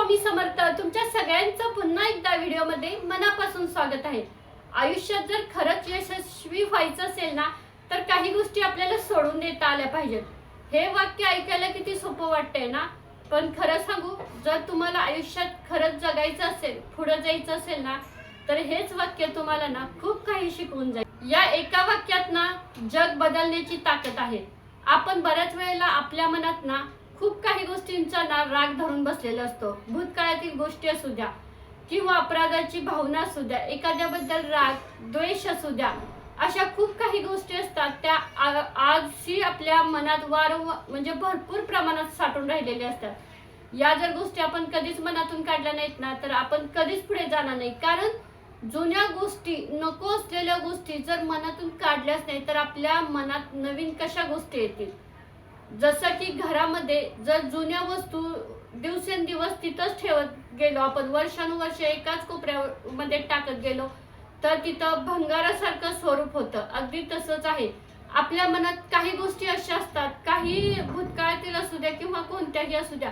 स्वामी समर्थ तुमच्या सगळ्यांचं पुन्हा एकदा व्हिडिओमध्ये मनापासून स्वागत आहे. आयुष्यात जर खरंच यशस्वी व्हायचं असेल ना तर काही गोष्टी आपल्याला सोडून देता आल्या पाहिजेत. हे वाक्य ऐकायला किती सोपं वाटतंय ना? पण खरं सांगू जर तुम्हाला आयुष्यात खरंच जगायचं असेल पुढं जायचं असेल ना तर हेच वाक्य तुम्हाला ना खूप काही शिकवून जाईल. या एका वाक्यात ना जग बदलण्याची ताकद आहे. आपण बऱ्याच वेळेला आपल्या मनात ना खूप काही गोष्टींचा ना राग धरून बसलेला असतो. भूतकाळातील गोष्टी असू द्या किंवा अपराधाची भावना असू द्या एखाद्याबद्दल राग द्वेष असू द्या अशा खूप काही गोष्टी असतात. त्या आ- आजही आपल्या मनात वारंवार म्हणजे भरपूर प्रमाणात साठून राहिलेल्या असतात. या जर गोष्टी आपण कधीच मनातून काढल्या नाहीत ना तर आपण कधीच पुढे जाणार नाही. कारण जुन्या गोष्टी नको असलेल्या गोष्टी जर मनातून काढल्याच नाही तर आपल्या मनात नवीन कशा गोष्टी येतील? जसं की घरामध्ये जर जुन्या वस्तू दिवसेंदिवस तिथंच ठेवत गेलो आपण वर्षानुवर्ष एकाच कोपऱ्यामध्ये टाकत गेलो तर तिथं भंगारासारखं स्वरूप होतं. अगदी तसंच आहे. आपल्या मनात काही गोष्टी अशा असतात काही भूतकाळातील असू द्या किंवा कोणत्याही असू द्या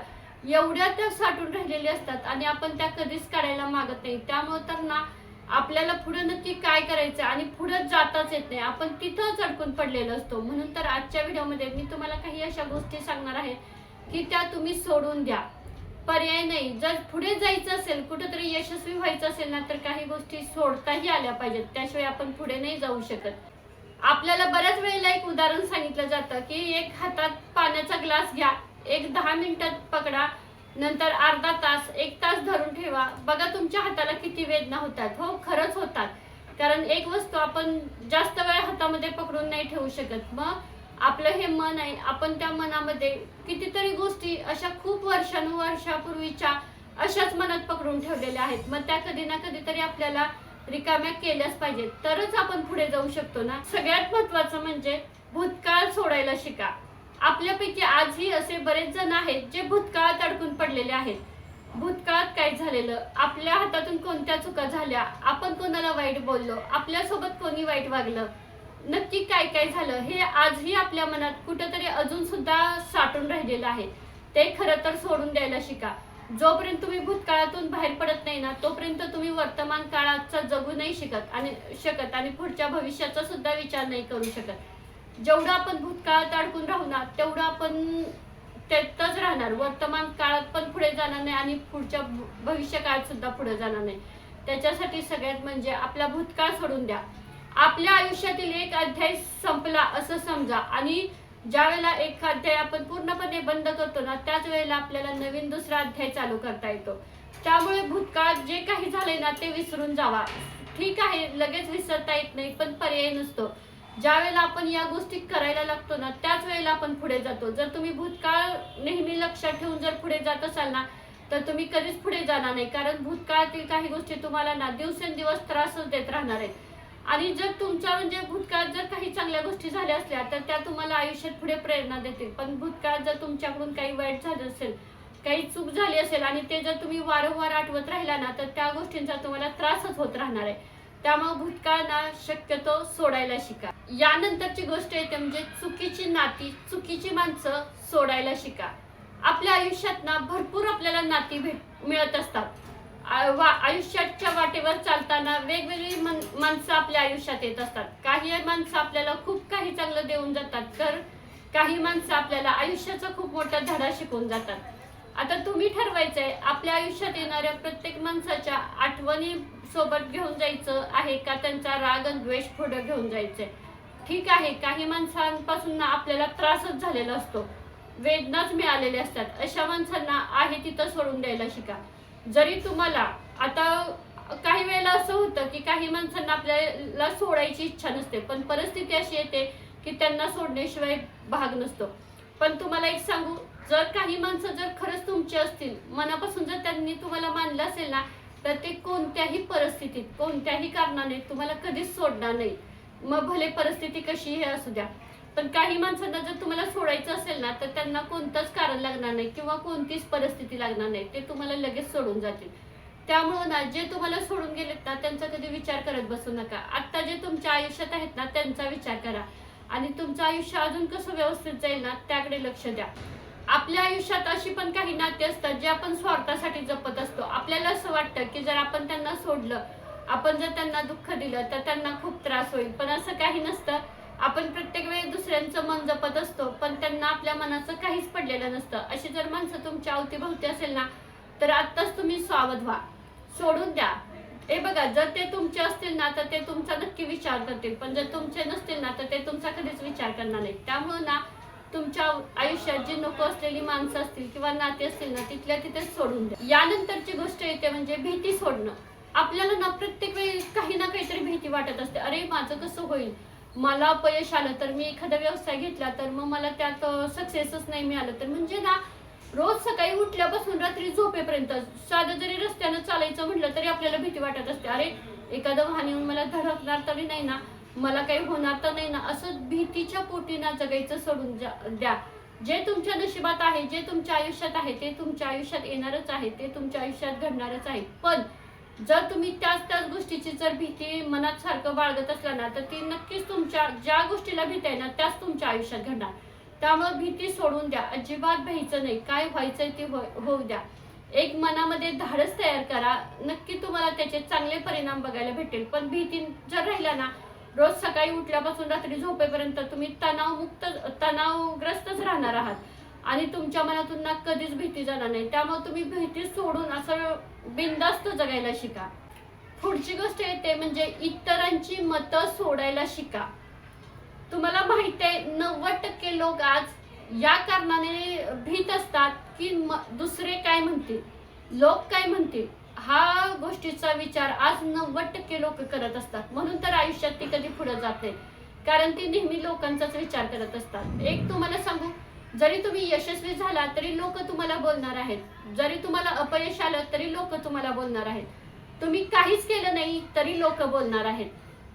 एवढ्या त्या साठून राहिलेल्या असतात आणि आपण त्या कधीच काढायला मागत नाही. त्यामुळे तर ना आपल्याला पुढे नक्की काय करायचं आणि पुढे जाताच येत नाही. आपण तिथंच अडकून पडलेलो असतो. म्हणून तर आजच्या व्हिडिओमध्ये मी तुम्हाला काही अशा गोष्टी सांगणार आहे की त्या तुम्ही सोडून द्या. पर्याय नाही. जर पुढे जायचं असेल कुठंतरी यशस्वी व्हायचं असेल ना तर काही गोष्टी सोडताही आल्या पाहिजेत. त्याशिवाय आपण पुढे नाही जाऊ शकत. आपल्याला बऱ्याच वेळेला एक उदाहरण सांगितलं जातं की एक हातात पाण्याचा ग्लास घ्या. एक दहा मिनिटात पकडा. नंतर अर्धा तास एक तास धरून ठेवा. बघा तुमच्या हाताला किती वेदना होतात. हो खरंच होतात. कारण एक वस्तू आपण जास्त वेळ हातामध्ये पकडून नाही ठेवू शकत. मग आपलं हे मन आहे आपण त्या मनामध्ये कितीतरी गोष्टी अशा खूप वर्षानुवर्षापूर्वीच्या अशाच मनात पकडून ठेवलेल्या आहेत. मग त्या कधी ना कधीतरी आपल्याला रिकाम्या केल्याच पाहिजेत. तरच आपण पुढे जाऊ शकतो ना? सगळ्यात महत्वाचं म्हणजे भूतकाळ सोडायला शिका. आपल्यापैकी आजही असे बरेच जण आहेत जे भूतकाळात अडकून पडलेले आहेत. भूतकाळात काय झालेलं? आपल्या हातातून कोणत्या चुका झाल्या? आपण कोणाला वाईट बोललो? आपल्यासोबत कोणी वाईट वागलं? नक्की काय काय झालं? हे आजही आपल्या मनात कुठेतरी अजून सुद्धा साठून राहिलेलं आहे. ते खरं तर सोडून द्यायला शिका. जोपर्यंत तुम्ही भूतकाळातून बाहेर पडत नाही ना तोपर्यंत तुम्ही वर्तमान काळाचा जगू नाही शिकत आणि शकत आणि पुढच्या भविष्याचा सुद्धा विचार नाही करू शकत. जेवढं आपण भूतकाळात अडकून राहू ना तेवढं आपण त्यातच राहणार. वर्तमान काळात पण पुढे जाणार नाही आणि पुढच्या भविष्य काळात सुद्धा पुढे जाणार नाही. त्याच्यासाठी सगळ्यात म्हणजे आपला भूतकाळ सोडून द्या. आपल्या आयुष्यातील एक अध्याय संपला असं समजा आणि ज्या वेळेला एक अध्याय आपण पूर्णपणे बंद करतो ना त्याच वेळेला आपल्याला नवीन दुसरा अध्याय चालू करता येतो. त्यामुळे भूतकाळात जे काही झाले ना ते विसरून जावा. ठीक आहे लगेच विसरता येत नाही पण पर्याय नसतो. ज्या वेळेला आपण या गोष्टी करायला लागतो ना त्याच वेळेला आपण पुढे जातो. जर तुम्ही भूतकाळ नेहमी लक्षात ठेवून जर पुढे जात असाल ना तर तुम्ही कधीच पुढे जाणार नाही. कारण भूतकाळातील काही गोष्टी तुम्हाला ना दिवसेंदिवस त्रासच देत राहणार आहेत. आणि जर तुमच्या म्हणजे भूतकाळात जर काही चांगल्या गोष्टी झाल्या असल्या तर त्या तुम्हाला आयुष्यात पुढे प्रेरणा देतील. पण भूतकाळात जर तुमच्याकडून काही वाईट झालं असेल काही चूक झाली असेल आणि ते जर तुम्ही वारंवार आठवत राहिला ना तर त्या गोष्टींचा तुम्हाला त्रासच होत राहणार आहे. त्यामुळे भूतकाळ ना शक्यतो सोडायला शिका. यानंतरची गोष्ट येते म्हणजे चुकीची नाती चुकीची माणसं सोडायला शिका. आपल्या आयुष्यात ना भरपूर आपल्याला नाती भेट मिळत असतात. वा- आयुष्याच्या वाटेवर चालताना वेगवेगळी मन- माणसं आपल्या आयुष्यात येत असतात. काही माणसं आपल्याला खूप काही चांगलं देऊन जातात तर काही माणसं आपल्याला आयुष्याचा खूप मोठा धडा शिकवून जातात. आता तुम्ही ठरवायचंय आपल्या आयुष्यात येणाऱ्या प्रत्येक माणसाच्या आठवणी सोबत घेऊन जायचं आहे का? त्यांचा राग आणि द्वेष पुढे घेऊन जायचंय ठीक आहे काही माणसांपासून ना आपल्याला त्रासच झालेला असतो. वेदनाच मिळालेल्या असतात. अशा माणसांना आहे तिथं सोडून द्यायला शिका. जरी तुम्हाला आता काही वेळेला असं होतं की काही माणसांना आपल्याला सोडायची इच्छा नसते पण परिस्थिती अशी येते की त्यांना सोडण्याशिवाय भाग नसतो. पण तुम्हाला एक सांगू जर काही माणसं जर खरंच तुमची असतील मनापासून जर त्यांनी तुम्हाला मानलं असेल ना तर ते कोणत्याही परिस्थितीत कोणत्याही कारणाने तुम्हाला कधीच सोडणार नाही. मग भले परिस्थिती कशी हे असू द्या पण काही माणसांना जर तुम्हाला सोडायचं असेल ना तर त्यांना कोणतंच कारण लागणार नाही किंवा कोणतीच परिस्थिती लागणार नाही ते तुम्हाला लगेच सोडून जातील. त्यामुळं ना जे तुम्हाला सोडून गेलेत ना त्यांचा कधी विचार करत बसू नका. आत्ता जे तुमच्या आयुष्यात आहेत ना त्यांचा विचार करा. आणि तुमचं आयुष्य अजून कसं व्यवस्थित जाईल ना त्याकडे लक्ष द्या. आपल्या आयुष्यात अशी पण काही नाते असतात जे आपण स्वार्थासाठी जपत असतो. आपल्याला असं वाटतं की जर आपण त्यांना सोडलं आपण जर त्यांना दुःख दिलं तर त्यांना खूप त्रास होईल. पण असं काही नसतं. आपण प्रत्येक वेळी दुसऱ्यांचं मन जपत असतो पण त्यांना आपल्या मनाचं काहीच पडलेलं नसतं. अशी जर माणसं तुमच्या अवतीभोवती असेल ना तर आत्ताच तुम्ही स्वावध व्हा. सोडून द्या. हे बघा जर ते तुमचे असतील ना तर ते तुमचा नक्की विचार करतील. पण जर तुमचे नसतील ना तर ते तुमचा कधीच विचार करणार नाही त्यामुळे ना तुमच्या आयुष्यात जी नको असलेली माणसं असतील किंवा नाते असतील ना तिथल्या तिथेच सोडून द्या. यानंतरची गोष्ट येते म्हणजे भीती सोडणं. आपल्याला ना प्रत्येक वेळी काही ना काहीतरी भीती वाटत असते. अरे माझं कसं होईल? मला अपयश आलं तर मी एखादा व्यवसाय घेतला तर मग मला त्यात सक्सेसच नाही मिळालं. तर म्हणजे ना रोज सकाळी उठल्यापासून रात्री झोपेपर्यंत साधं जरी रस्त्यानं चालायचं म्हटलं तरी आपल्याला भीती वाटत असते. अरे एखादं वाहन येऊन मला धडकणार तरी नाही ना. मला काही होणार तर नाही ना. असं भीतीच्या पोटी ना जगायचं सोडून जा- द्या. जे तुमच्या नशिबात आहे जे तुमच्या आयुष्यात आहे ते तुमच्या आयुष्यात येणारच आहे ते तुमच्या आयुष्यात घडणारच आहे. पण जर तुम्ही त्याच त्याच गोष्टीची जर भीती मनात सारखं बाळगत असला ना तर ती नक्कीच तुमच्या ज्या गोष्टीला भीती आहे ना त्याच तुमच्या आयुष्यात घडणार. त्यामुळे भीती सोडून द्या. अजिबात भ्यायचं नाही. काय व्हायचंय ते हो- होऊ द्या. एक मनामध्ये धाडस तयार करा. नक्की तुम्हाला त्याचे चांगले परिणाम बघायला भेटेल. पण भीती जर राहिला ना रोज सकाळी उठल्यापासून रात्री झोपेपर्यंत तुम्ही तणावमुक्त तणावग्रस्तच राहणार आहात. आणि तुमच्या मनातून ना कधीच भीती जाणार नाही. त्यामुळे तुम्ही भीती सोडून असं बिनधास्त जगायला शिका. पुढची गोष्ट येते म्हणजे इतरांची मतं सोडायला शिका. तुम्हाला माहिती आहे नव्वद टक्के लोक आज या कारणाने भीत असतात की म- दुसरे काय म्हणतील? लोक काय म्हणतील? हा गोष्टीचा विचार आज नव्वद टक्के लोक करत असतात. म्हणून तर आयुष्यात ती कधी पुढे जात नाही. कारण ती नेहमी लोकांचाच विचार करत असतात. एक तुम्हाला सांगू जरी तुम्ही यशस्वी झाला तरी लोक तुम्हाला बोलणार आहेत. जरी तुम्हाला अपयश आलं तरी लोक तुम्हाला बोलणार आहेत. तुम्ही काहीच केलं नाही तरी लोक बोलणार आहेत.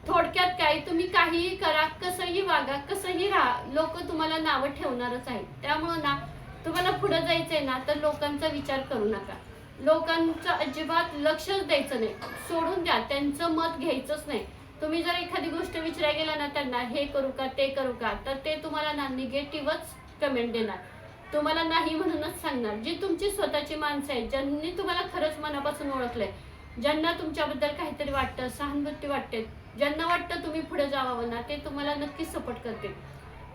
थोडक्यात काय तुम्ही काहीही करा कसंही वागा कसंही राहा लोक तुम्हाला नावं ठेवणारच आहेत. त्यामुळं ना तुम्हाला पुढे जायचंय ना तर लोकांचा विचार करू नका. लोकांचं अजिबात लक्षच द्यायचं नाही. सोडून द्या त्यांचं मत घ्यायचंच नाही. तुम्ही जर एखादी गोष्ट विचारायला गेला ना त्यांना हे करू का ते करू का? तर ते तुम्हाला ना निगेटिव्हच कमेंट देणार. तुम्हाला नाही म्हणूनच सांगणार. जी तुमची स्वतःची माणसं आहेत ज्यांनी तुम्हाला खरंच मनापासून ओळखलंय ज्यांना तुमच्याबद्दल काहीतरी वाटतं सहानुभूती वाटते ज्यांना वाटतं तुम्ही पुढे जावावं ना ते तुम्हाला नक्कीच सपोर्ट करतील.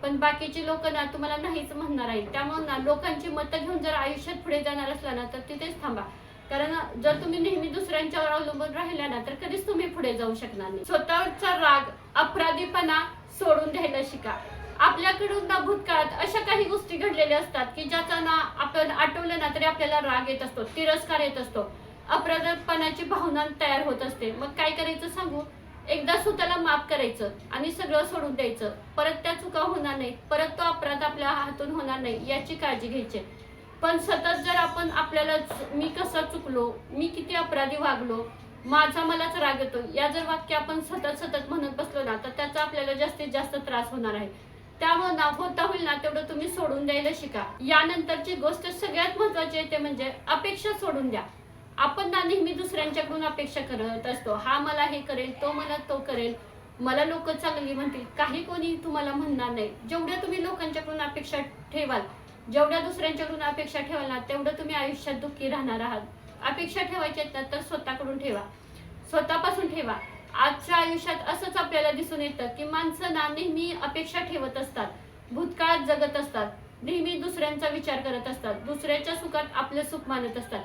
पण बाकीची लोक ना तुम्हाला नाहीच म्हणणार आहेत त्यामुळे ना लोकांची मतं घेऊन जर आयुष्यात पुढे जाणार असला ना तर तिथेच थांबा. कारण जर तुम्ही नेहमी दुसऱ्यांच्यावर अवलंबून राहिला ना तर कधीच तुम्ही पुढे जाऊ शकणार नाही. स्वतःचा राग अपराधीपणा सोडून द्यायला शिका. आपल्याकडून ना भूतकाळात अशा काही गोष्टी घडलेल्या असतात की ज्याचा ना आपण आठवलं ना तरी आपल्याला राग येत असतो तिरस्कार येत असतो. अपराधपणाची भावना तयार होत असते. मग काय करायचं सांगू? एकदा स्वतःला माफ करायचं आणि सगळं सोडून द्यायचं. परत त्या चुका होणार नाही परत तो अपराध आपल्या हातून होणार नाही याची काळजी घ्यायची. पण सतत जर आपण आपल्याला मी कसा चुकलो मी किती अपराधी वागलो माझा मलाच राग येतो या जर वाक्य आपण सतत सतत म्हणत बसलो ना तर त्याचा आपल्याला जास्तीत जास्त त्रास होणार आहे. त्यामुळे ना होता होईल ना तेवढं तुम्ही सोडून द्यायला शिका. यानंतरची गोष्ट सगळ्यात महत्वाची आहे ते म्हणजे अपेक्षा सोडून द्या. आपण ना नेहमी दुसऱ्यांच्याकडून अपेक्षा करत असतो. हा मला हे करेल तो मला तो करेल. मला लोक चांगली म्हणतील. काही कोणी तुम्हाला म्हणणार नाही. जेवढ्या तुम्ही लोकांच्याकडून अपेक्षा ठेवाल जेवढ्या दुसऱ्यांच्याकडून अपेक्षा ठेवाल ना तेवढं तुम्ही आयुष्यात दुःखी राहणार आहात. अपेक्षा ठेवायच्या आहेत ना तर स्वतःकडून ठेवा. स्वतःपासून ठेवा. आजच्या आयुष्यात असंच आपल्याला दिसून येतं की माणसं ना नेहमी अपेक्षा ठेवत असतात. भूतकाळात जगत असतात. नेहमी दुसऱ्यांचा विचार करत असतात. दुसऱ्याच्या सुखात आपलं सुख मानत असतात.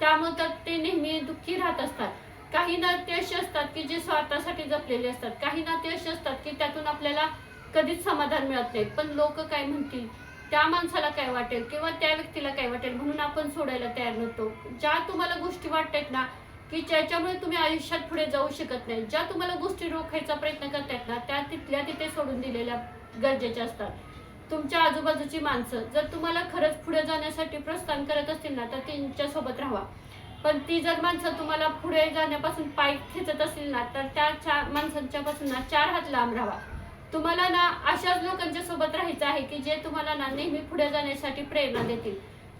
त्यामुळे तर ते नेहमी दुःखी राहत असतात. काही नाते असे असतात की जे स्वार्थासाठी जपलेले असतात. काही नाते असे असतात की त्यातून आपल्याला कधीच समाधान मिळत नाही. पण लोक काय म्हणतील? त्या माणसाला काय वाटेल? किंवा त्या व्यक्तीला काय वाटेल? म्हणून आपण सोडायला तयार नव्हतो. ज्या तुम्हाला गोष्टी वाटतात ना की ज्याच्यामुळे तुम्ही आयुष्यात पुढे जाऊ शकत नाही ज्या तुम्हाला गोष्टी रोखायचा प्रयत्न करतायत ना त्या तिथल्या तिथे सोडून दिलेल्या गरजेच्या असतात. तुमच्या आजूबाजूची माणसं जर तुम्हाला खरंच पुढे जाण्यासाठी प्रोत्साहन करत असतील ना तर त्यांच्यासोबत राहा पण ती जर माणसं तुम्हाला पुढे जाण्यापासून पाय खेचत असतील ना तर त्या चार माणसांच्या पासून ना चार हात लांब राहा तुम्हाला ना अशाच लोकांच्या सोबत राहायचं आहे की जे तुम्हाला ना नेहमी पुढे जाण्यासाठी प्रेरणा देतील.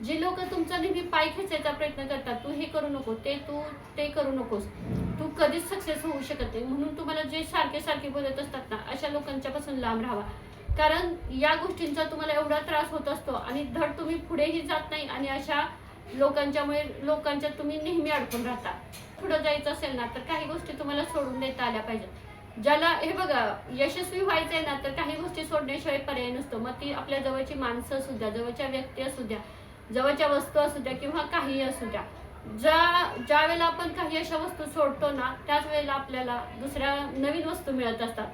जी लोक तुमचा नेहमी पाय खेचायचा प्रयत्न करतात तू हे करू नको ते तू ते करू नकोस. तू कधीच सक्सेस होऊ शकत नाही. म्हणून तुम्हाला जे सारखे सारखे बोलत असतात ना अशा लोकांच्या पासून लांब राहावा. कारण या गोष्टींचा तुम्हाला एवढा त्रास होत असतो आणि धड तुम्ही पुढेही जात नाही आणि अशा लोकांच्यामुळे लोकांच्या तुम्ही नेहमी अडकून राहता. पुढं जायचं असेल ना तर काही गोष्टी तुम्हाला सोडून देता आल्या पाहिजेत. ज्याला हे बघा यशस्वी व्हायचं आहे ना तर काही गोष्टी सोडण्याशिवाय पर्याय नसतो. मग ती आपल्या जवळची माणसं असू द्या जवळच्या व्यक्ती असू द्या जवळच्या वस्तू असू द्या किंवा काही असू द्या. ज्या ज्या वेळेला आपण काही अशा वस्तू सोडतो ना त्याच वेळेला आपल्याला दुसऱ्या नवीन वस्तू मिळत असतात.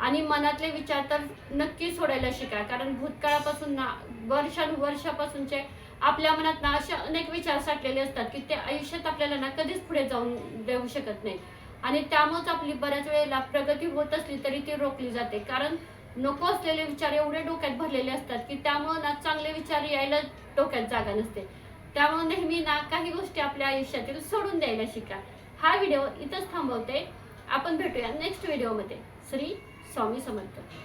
आणि मनातले विचार तर नक्की सोडायला शिका. कारण भूतकाळापासून ना वर्षानुवर्षापासूनचे आपल्या मनात ना असे अनेक विचार साठलेले असतात की ते आयुष्यात आपल्याला ना कधीच पुढे जाऊन देऊ शकत नाही. आणि त्यामुळेच आपली बऱ्याच वेळेला प्रगती होत असली तरी ती रोखली जाते. कारण नको असलेले विचार एवढे डोक्यात भरलेले असतात की त्यामुळे ना चांगले विचार यायला डोक्यात जागा नसते. त्यामुळे नेहमी ना काही गोष्टी आपल्या आयुष्यातील सोडून द्यायला शिका. हा व्हिडिओ इथंच थांबवते. आपण भेटूया नेक्स्ट व्हिडिओमध्ये. श्री स्वामी समर्थ.